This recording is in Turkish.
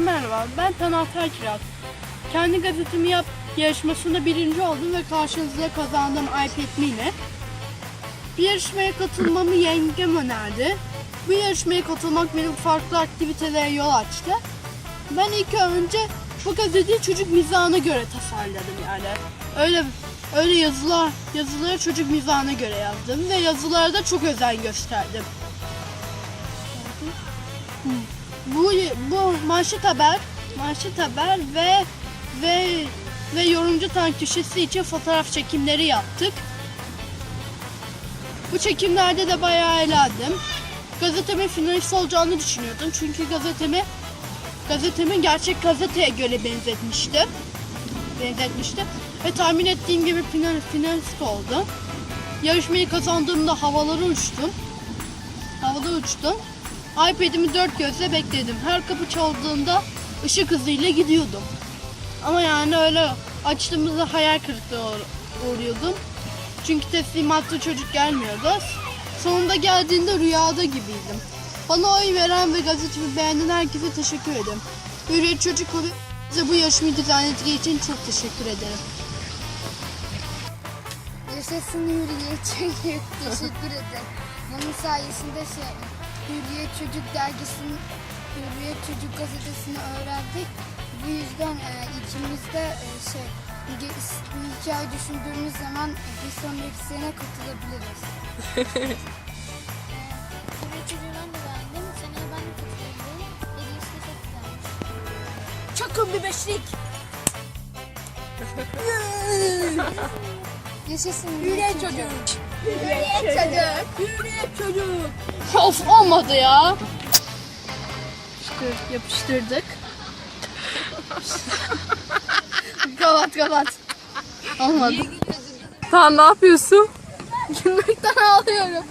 merhaba. Ben Tanahtar Kiraz. Kendi gazetemi yap yarışmasında birinci oldum ve karşınızda kazandım iPad mini. Bir yarışmaya katılmamı yengem önerdi. Bu yarışmaya katılmak benim farklı aktivitelere yol açtı. Ben ilk önce bu gazeteyi çocuk mizahına göre tasarladım yani. Öyle öyle yazılar yazıları çocuk mizahına göre yazdım ve yazılarda çok özen gösterdim. Bu bu manşet haber, manşet haber ve ve ve yorumcu tank köşesi için fotoğraf çekimleri yaptık. Bu çekimlerde de bayağı eğlendim. Gazetemin finalist olacağını düşünüyordum. Çünkü gazetemi gazetemin gerçek gazeteye göre benzetmişti. Benzetmişti. Ve tahmin ettiğim gibi final, finalist oldum. Yarışmayı kazandığımda havalara uçtum. Havada uçtum. iPad'imi dört gözle bekledim. Her kapı çaldığında ışık hızıyla gidiyordum. Ama yani öyle açtığımızda hayal kırıklığı uğruyordum. Çünkü teslimatta çocuk gelmiyordu. Sonunda geldiğinde rüyada gibiydim. Bana oy veren ve gazetemi beğenen herkese teşekkür ederim. Hürriyet Çocuk Kulübü bize bu yarışmayı dizayn ettiği için çok teşekkür ederim. Yaşasın Hürriyet Çocuk. Teşekkür ederim. Bunun sayesinde şey, Hürriyet Çocuk dergisinin Hürriyet Çocuk gazetesini öğrendik. Bu yüzden e, ikimiz de e, şey, bir, bir hikaye düşündüğümüz zaman bir sonraki sene katılabiliriz. Hürriyet çocuğu ben de beğendim. Seneye ben de katılabilirim. Hediyesi de çok güzelmiş. Çakın bir beşlik. Yaşasın Hürriyet Çocuk. Of olmadı ya. Yapıştır, yapıştırdık. kapat kapat. Olmadı. Tamam ne yapıyorsun? Gülmekten ağlıyorum.